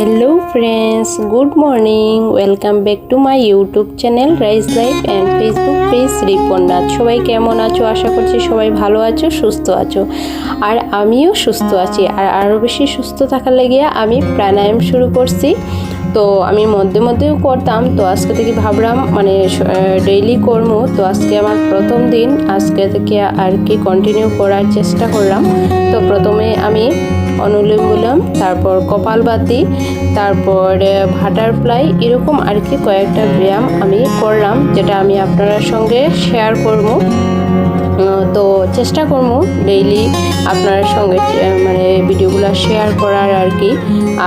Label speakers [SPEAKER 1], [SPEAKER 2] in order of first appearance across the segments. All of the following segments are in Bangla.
[SPEAKER 1] Hello friends good morning welcome back to my YouTube channel rice life and Facebook page রিপন্নাথ সবাই কেমন আছো? আশা করছি সবাই ভালো আছো, সুস্থ আছো। আর আমিও সুস্থ আছি। আর আরও বেশি সুস্থ থাকার লেগে আমি প্রাণায়াম শুরু করছি। তো আমি মধ্যে মধ্যেও করতাম। তো আজকে থেকে ভাবলাম মানে ডেইলি করব। তো আজকে আমার প্রথম দিন। আজকে থেকে আর কি কন্টিনিউ করার চেষ্টা করলাম। তো প্রথমে আমি অনুলোম বিলোম তারপর কপালবাতি তারপর বাটারফ্লাই এরকম আর কি কয়েকটা ব্যায়াম আমি করলাম, যেটা আমি আপনার সঙ্গে শেয়ার করব। চেষ্টা করব ডেইলি আপনার সঙ্গে মানে ভিডিওগুলো শেয়ার করার আর কি।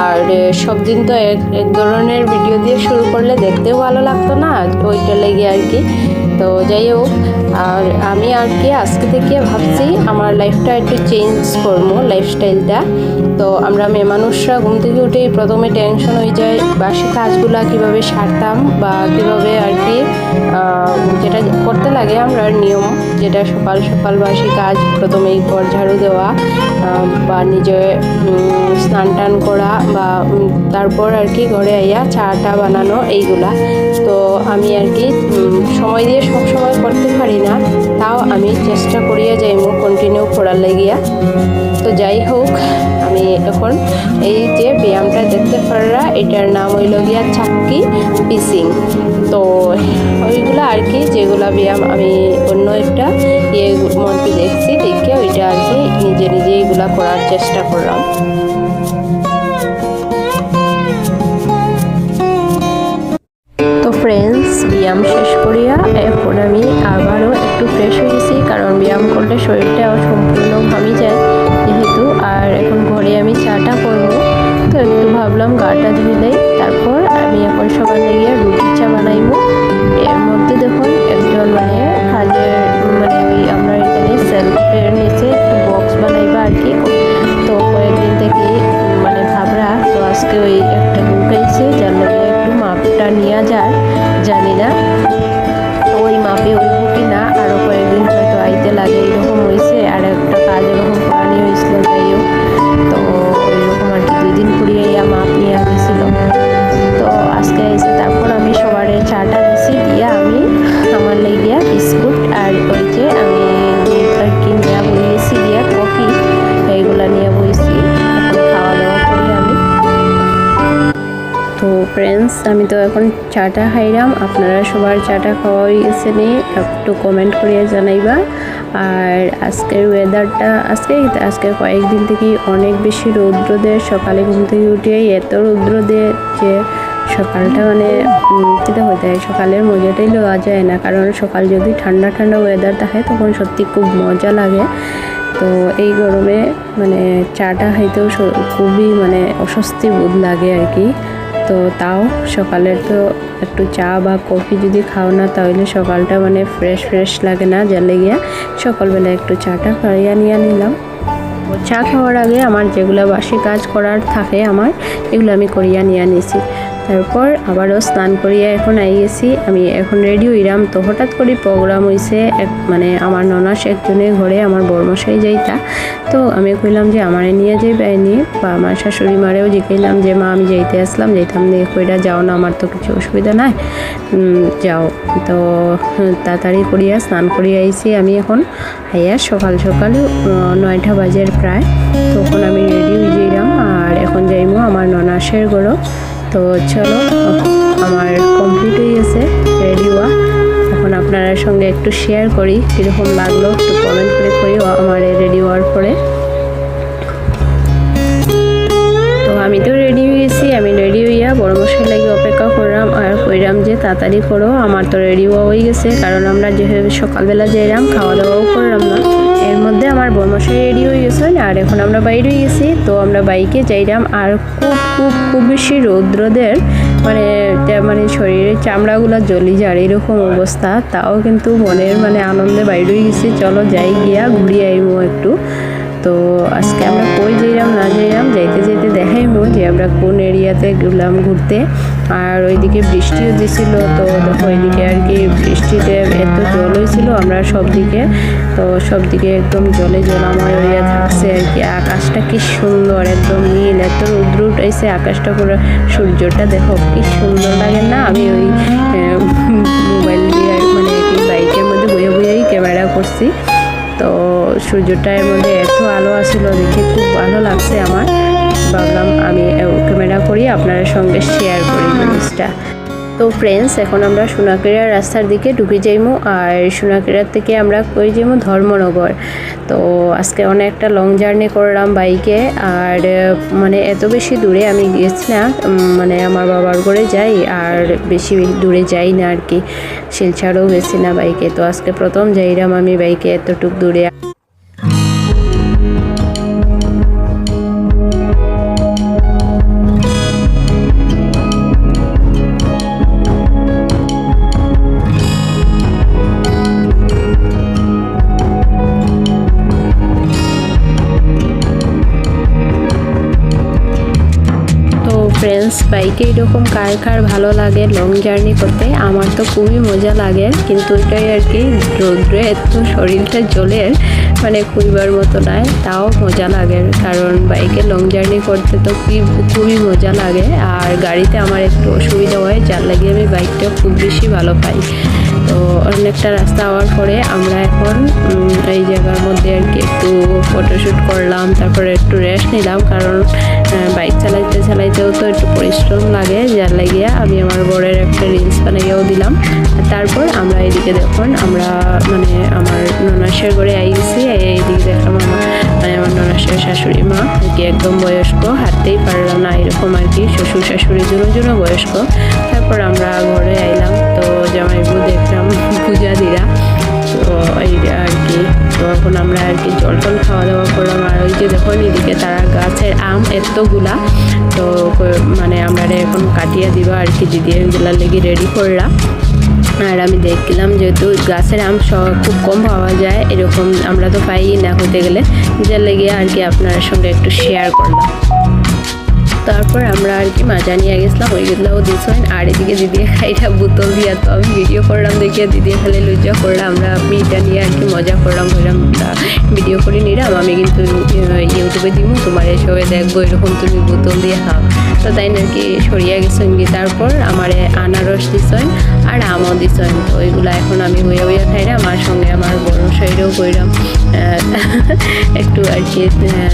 [SPEAKER 1] আর সব দিন তো এক এক ধরনের ভিডিও দিয়ে শুরু করলে দেখতেও ভালো লাগতো না, ওইটা লেগে আর কি। তো যাই হোক, আর আমি আর কি আজকে থেকে ভাবছি আমার লাইফটা একটু চেঞ্জ করব লাইফস্টাইলটা তো আমরা মেয়ে মানুষরা ঘুম থেকে উঠেই প্রথমে টেনশন হয়ে যায়, বাসি কাজগুলা কীভাবে সারতাম বা কীভাবে আর কি যেটা করতে লাগে আমরা নিয়ম, যেটা সকাল সকাল বাসি কাজ, প্রথমেই ঘর ঝাড়ু দেওয়া বা নিজে স্নান টান করা বা তারপর আর কি ঘরে আইয়া চাটা বানানো, এইগুলা। তো আমি আর কি সময় দিয়ে সব সময় করতে পারি না, তাও আমি চেষ্টা করিয়া যাইমু কন্টিনিউ করার লাগিয়া। তো যাই হোক, আমি এখন এই যে ব্যায়ামটা দেখতে পাররা এটার নাম হইল গিয়া চাক্কি পিসিং। তো ওইগুলো আর কি, যেগুলা ব্যায়াম আমি অন্য একটা ইয়ে মধ্যে দেখছি, দেখে ওইটা আর কি নিজে নিজে এগুলা করার চেষ্টা করলাম। ব্যায়াম শেষ করিয়া এখন আমি আবারও একটু ফ্রেশ হয়েছি কারণ ব্যায়াম করলে শরীরটাও সম্পূর্ণ ঘামি যায় যেহেতু। আর এখন ঘরে আমি চাটা করব, তো একটু ভাবলাম গাটা ধুয়ে দেয় তারপর আমি এখন সকালে গিয়ে রুটি চা বানাইবো। এর মধ্যে দেখুন, একজন মানে কাজের মানে ওই আমরা এখানে সেলফের নিচে একটু বক্স বানাইবা আর কি। তো কয়েকদিন থেকে মানে ভাবরা, তো আজকে ওই একটা ঢুকাইছে যার মধ্যে একটু মাপটা নেওয়া যায়। না। ওই মাপে ওই বুকি না আরও কয়েকদিন হয়তো আইতে লাগে, এরকম হয়েছে। আর একটা কাজ এরকম পুরানি হয়েছিল, যাই হোক। তো ওইরকম আর কি দুই দিন পুড়িয়ে মাপ ফ্রেন্ডস আমি তো এখন চাটা খাইলাম। আপনারা সবার চাটা খাওয়া গেছে নি, একটু কমেন্ট করিয়া জানাইবা। আর আজকের ওয়েদারটা আজকে আজকে কয়েকদিন থেকে অনেক বেশি রৌদ্র দেয়। সকালে ঘুম থেকে উঠে এত রৌদ্র দেয় যে সকালটা মানে চিন্তা হয়ে যায়, সকালের মজাটাই লওয়া যায় না। কারণ সকাল যদি ঠান্ডা ঠান্ডা ওয়েদার থাকে তখন সত্যি খুব মজা লাগে। তো এই গরমে মানে চাটা খাইতেও খুবই মানে অস্বস্তি বোধ লাগে আর কি। তো তাও সকালের তো একটু চা বা কফি যদি খাও না, তাহলে সকালটা মানে ফ্রেশ ফ্রেশ লাগে না জালে গিয়া। সকালবেলা একটু চাটা খাইয়া নিয়ে নিলাম। চা খাওয়ার আগে আমার যেগুলো বাসি কাজ করার থাকে আমার, এগুলো আমি করিয়া নিয়ে নিয়েছি তারপর আবারও স্নান করিয়া এখন আই গেছি আমি এখন রেডি হইলাম। তো হঠাৎ করে প্রোগ্রাম হইছে এক মানে আমার ননাস একজনের ঘরে আমার বর্মশাই যাইতা। তো আমি কইলাম যে আমার নিয়ে যাই বাইনি বা আমার শাশুড়ি মারেও জিজ্ঞাইলাম যে, মা, আমি যাইতে আসলাম। যাইতাম দিয়ে কইরা, যাও না, আমার তো কিছু অসুবিধা নাই। যাও। তো তাড়াতাড়ি করিয়া স্নান করিয়া আইছি আমি এখন। হাইয়া সকাল সকাল নয়টা বাজের প্রায়। তখন আমি রেডি হয়ে যাইলাম। আর এখন যাইমো আমার ননাসের গড়ো তো চলো, আমার কমপ্লিট হয়ে গেছে রেডি হওয়া। এখন আপনার সঙ্গে একটু শেয়ার করি, কীরকম লাগল একটু কমেন্ট করে করি আমার রেডি হওয়ার পরে। তো আমি তো রেডি হয়ে গেছি, আমি রেডি হইয়া বড় মশাই লাগে অপেক্ষা করলাম, আর কইরাম যে তাড়াতাড়ি করো, আমার তো রেডি হওয়া হয়ে গেছে, কারণ আমরা যেভাবে সকালবেলা যাইলাম খাওয়া দাওয়াও করলাম না। আর এখন আমরা বাইরে গেছি, তো আমরা বাইকে যাইলাম আর খুব খুব খুব বেশি রৌদ্রদের মানে মানে শরীরের চামড়াগুলো জ্বলি যায় এরকম অবস্থা, তাও কিন্তু মনের মানে আনন্দে বাইরে গেছি। চলো যাই গিয়া ঘুরিয়ে আইবো একটু। তো আজকে আমরা কই যাইলাম না যাইলাম যাইতে যাইতে দেখাইমু যে আমরা কোন এরিয়াতে গেলাম ঘুরতে। আর ওইদিকে বৃষ্টিও দিছিল, তো দেখো ওইদিকে আর কি বৃষ্টিতে এত জল হয়েছিল আমরা সব দিকে তো সব দিকে একদম জলে জলাময় হইয়া থাকছে আর কি। আকাশটা কি সুন্দর, একদম নীল, এত রৌদ্র উঠাইছে, আকাশটা পুরো সূর্যটা দেখো কি সুন্দর লাগে না? আমি ওই মোবাইল দিয়ে মানে বাইকের মধ্যে বইয়ে বইয়েই ক্যামেরা করছি। তো সূর্যটার মধ্যে এত আলো আসছিল দেখে খুব ভালো লাগছে আমার। ভাবলাম আমি ক্যামেরা করি আপনার সঙ্গে শেয়ার করি জিনিসটা। তো ফ্রেন্ডস এখন আমরা সোনাকেড়ার রাস্তার দিকে ঢুকে যাইমু। আর সোনাকেড়ার থেকে আমরা কই যাইমু ধর্মনগর। তো আজকে অনেকটা লং জার্নি করলাম বাইকে আর মানে এত বেশি দূরে আমি গেছি না। মানে আমার বাবার ঘরে যাই। আর বেশি দূরে যাই না আর কি। শিলছাড়ও গেছি না বাইকে তো আজকে প্রথম যাইলাম আমি বাইকে এতটুক দূরে। ফ্রেন্ডস বাইকে এরকম কার কার ভালো লাগে লং জার্নি করতে? আমার তো খুবই মজা লাগে, কিন্তু এটাই আর কি, রৌদ্রে এত শরীরটা জ্বলে মানে খুঁজবার মতো নয়, তাও মজা লাগে, কারণ বাইকে লং জার্নি করতে তো খুবই মজা লাগে, আর গাড়িতে আমার একটু অসুবিধা হয়, যার লাগে আমি বাইকটা খুব বেশি ভালো পাই। তো অনেকটা রাস্তা হওয়ার পরে আমরা এখন এই জায়গার মধ্যে আর কি একটু ফটোশ্যুট করলাম, তারপরে একটু রেস্ট নিলাম, কারণ বাইক চালাইতে, চালাইতেও তো একটু পরিশ্রম লাগে। যার লাগিয়া আমি আমার বরের একটা রিলস বানাইয়াও দিলাম। তারপর আমরা এদিকে দেখুন, আমরা মানে আমার ননাসের ঘরে আই গেছি এইদিকে দেখলাম আমার মানে আমার ননাসের শাশুড়ি মা কি একদম বয়স্ক, হাঁটতেই পারলাম না, এরকম আর কি শ্বশুর শাশুড়ি জন্য জন বয়স্ক। তারপর আমরা ঘরে আইলাম, তো জামাইবু দেখলাম, পূজা দিরা তো এই আর কি। কি জল টল খাওয়া দাওয়া করলাম। আর ওই যে দেখুন, এদিকে তারা গাছের আম এতগুলা। তো মানে আমরা এখন কাটিয়ে দিবা আর কি, দিদি এগুলার লেগে রেডি করলাম। আর আমি দেখলাম যেহেতু গাছের আম খুব কম পাওয়া যায়, এরকম আমরা তো পাই না হতে গেলে। যে লেগে আর কি আপনার সঙ্গে একটু শেয়ার করলাম। তারপর আমরা আর কি মাজা নিয়ে গেছিলাম ওইগুলোও দিয়েছিলেন আর এদিকে দিদি খাইটা বোতল দিয়া তো আমি ভিডিও করলাম, দেখিয়ে দিদি খালি লজ্জা করলাম আমরা আমি এটা নিয়ে আর কি মজা করলাম করলাম ভিডিও করে, নিলাম। আমি কিন্তু ইউটিউবে দিব তোমার এসবে দেখব, এরকম তুমি বোতল দিয়ে খাও। তো তাই না কি সরিয়ে গেছেন তারপর আমার আনারস দিছেন আর আমও দিছেন ওইগুলো এখন আমি হইয়া হইয়া খাইলাম আমার সঙ্গে আমার বড় সাইডেও কইলাম একটু আর কি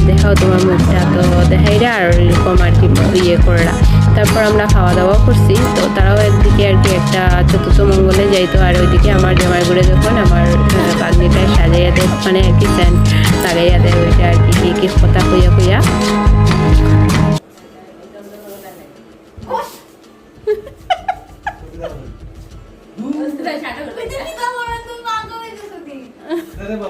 [SPEAKER 1] দেখাও তোমার মুখটা, তো দেখাইরা আর এরকম আর কি ইয়ে করলা তারপর আমরা খাওয়া দাওয়া করছি, তো তারাও একদিকে আর কি একটা চতুর্থ মঙ্গলে যাইতো, আর ওইদিকে আমার জামাই ঘুরে যখন আমার বাগনিটা সাজাইয়া দেয় মানে আর কি স্যান্ড দেয়, ওইটা আর কি কি কি, কথা কইয়া কইয়া।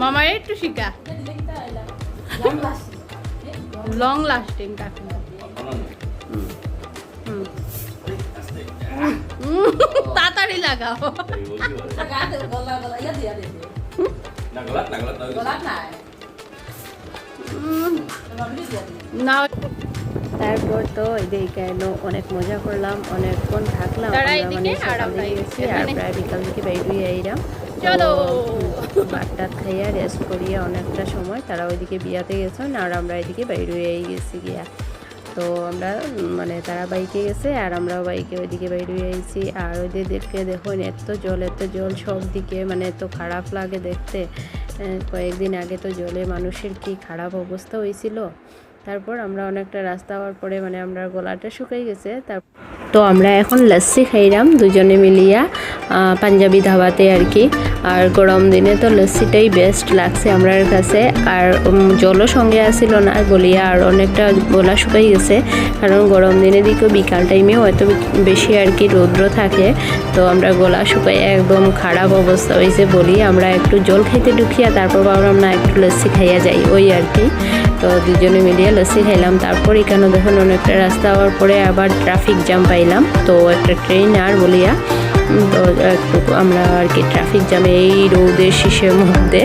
[SPEAKER 2] মামা একটু শিখা। লং লাস্টিং তাড়াতাড়ি লাগাও। না
[SPEAKER 1] তারপর তো এই কেন? অনেক মজা করলাম অনেকক্ষণ থাকলাম মানে
[SPEAKER 2] আর
[SPEAKER 1] সকাল থেকে গেছি আর
[SPEAKER 2] এখানে।
[SPEAKER 1] প্রায় বিকাল থেকে বেরিয়ে আইলাম।
[SPEAKER 2] চলো।
[SPEAKER 1] ভাত টাত খাইয়া রেস্ট করিয়া অনেকটা সময় তারা ওইদিকে বিয়াতে গেছেন আর আমরা এদিকে বেরিয়ে গেছি গিয়া। তো আমরা মানে তারা বাইকে গেছে আর আমরাও বাইকে ওইদিকে বেরিয়ে আইছি। আর ওইদিকে দেখুন এত জল এত জল সব দিকে মানে এত খারাপ লাগে দেখতে। কয়েকদিন আগে তো জলে মানুষের কি খারাপ অবস্থা হয়েছিল। তারপর আমরা অনেকটা রাস্তা হওয়ার পরে মানে আমরা গলাটা শুকাই গেছে, তার তো আমরা এখন লস্যি খাইলাম দুজনে মিলিয়া পাঞ্জাবি ধাবাতে আর কি। আর গরম দিনে তো লস্যিটাই বেস্ট লাগছে আমার কাছে। আর জলও সঙ্গে আসছিল না গলিয়া আর অনেকটা গলা শুকাই গেছে। কারণ গরম দিনে দিকে বিকাল টাইমে হয়তো বেশি আর কি রৌদ্র থাকে। তো আমরা গলা শুকাই একদম খারাপ অবস্থা হয়েছে বলি। আমরা একটু জল খাইতে ঢুকিয়া তারপর ভাবলাম, না, একটু লস্যি খাইয়া যাই, ওই আর কি। তো দুজনে মিলিয়ে লস্যি খাইলাম। তারপর এখানে দেখুন অনেকটা রাস্তা হওয়ার পরে আবার ট্রাফিক জ্যাম পাইলাম। তো একটা ট্রেন আর বলিয়া তো একটু আমরা আর কি ট্রাফিক জ্যামে এই রৌদের শীষের মধ্যে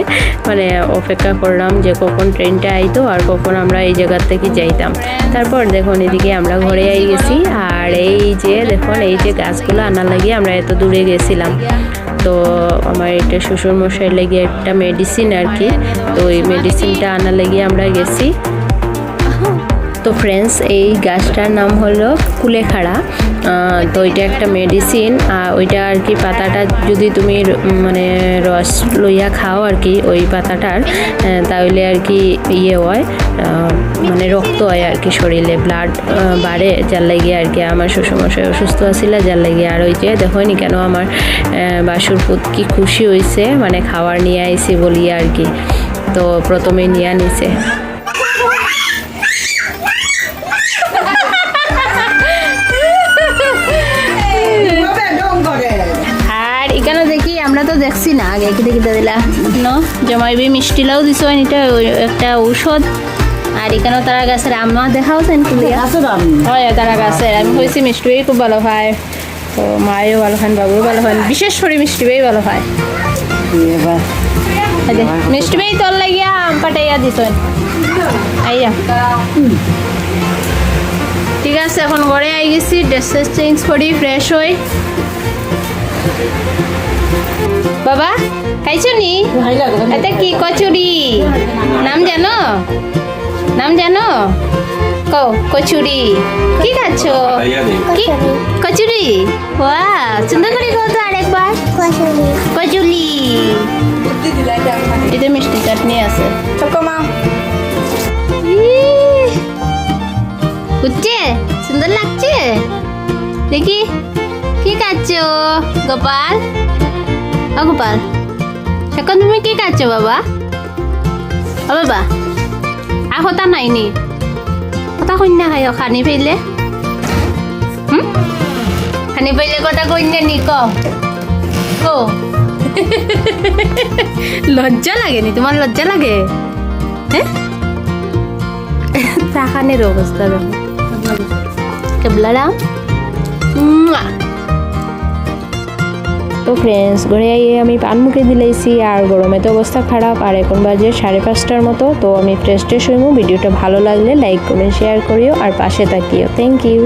[SPEAKER 1] মানে অপেক্ষা করলাম যে কখন ট্রেনটা আইতো আর কখন আমরা এই জায়গার থেকে যাইতাম। তারপর দেখুন এদিকে আমরা ঘরে আই গেছি। আর এই যে দেখুন, এই যে গাছগুলো আনার লাগিয়ে আমরা এত দূরে গেছিলাম। তো আমার এটা শ্বশুরমশাই লেগে একটা মেডিসিন আর কি। তো এই মেডিসিনটা আনা লেগে আমরা গেছি। তো ফ্রেন্ডস এই গাছটার নাম হলো কুলেখাড়া। তো এটা একটা মেডিসিন আর ওইটা আর কি পাতাটা যদি তুমি মানে রস লইয়া খাও আর কি, ওই পাতাটার তাহলে আর কি ইয়ে হয় মানে রক্ত হয় আর কি শরীরে ব্লাড বাড়ে, যার লাগিয়ে আর কি আমার শ্বশুরমশাই অসুস্থ আছিল, যার লাগিয়ে আর ওই যে দেখোনি কেন আমার বাসুর পুত কি খুশি হয়েছে মানে খাওয়ার নিয়ে আইছি বলি আর কি, তো প্রথমে নিয়ে নিছে।
[SPEAKER 2] না আগে কি দিলা। ন জমাইবি মিষ্টিলাও দিছ এটা একটা ঔষধ। আর এখানেও তারা গাছের আমা দেখাও কুলিয়া হয় তারা গাছের আমি। হয়েছি মিষ্টিবেই খুব ভালো খায় তো মায়েও ভালো খান বাবুও ভালো খান বিশেষ করে মিষ্টি মিষ্টিবেই ভালো খায় এই যে, মিষ্টিবেই তোর লাগিয়া আম পাটাইয়া দিছ। আইয়া ঠিক আছে এখন ঘরে আই গেছি। ড্রেস চেঞ্জ করি ফ্রেশ হই বাবা খাইছো নি এটা কি কচুরি? নাম জানো? নাম জানো? কও কচুরি। কি খাচ্ছ? কি? কচুরি? ওয়া সুন্দর করে কও তো আরেকবার। কচুরি। এটা মিষ্টি চাটনি আছে। হচ্ছে সুন্দর লাগছে? দেখি কি খাচ্ছ গোপাল? ও গোপাল এখন তুমি কি খাচ্ছ বাবা? ও বাবা আর কথা নাই নি? কথা কন্যা খাই খানি ফেলে হুম? খানি ফেলে কথা কন্যা নি ক? ক? লজ্জা লাগে নি তোমার লজ্জা লাগে? হ্যাঁ চাখানের অবস্থা কেবলারা
[SPEAKER 1] তো ফ্রেন্ডস ঘরে আইয়ে আমি পান মুখে দিলাইছি আর গরমে তো অবস্থা খারাপ। আর এখন বাজে সাড়ে পাঁচটার মতো, তো আমি ফ্রেশ ট্রেশ হইমু। ভিডিওটা ভালো লাগলে লাইক করে শেয়ার করিও আর পাশে থাকিও। Thank you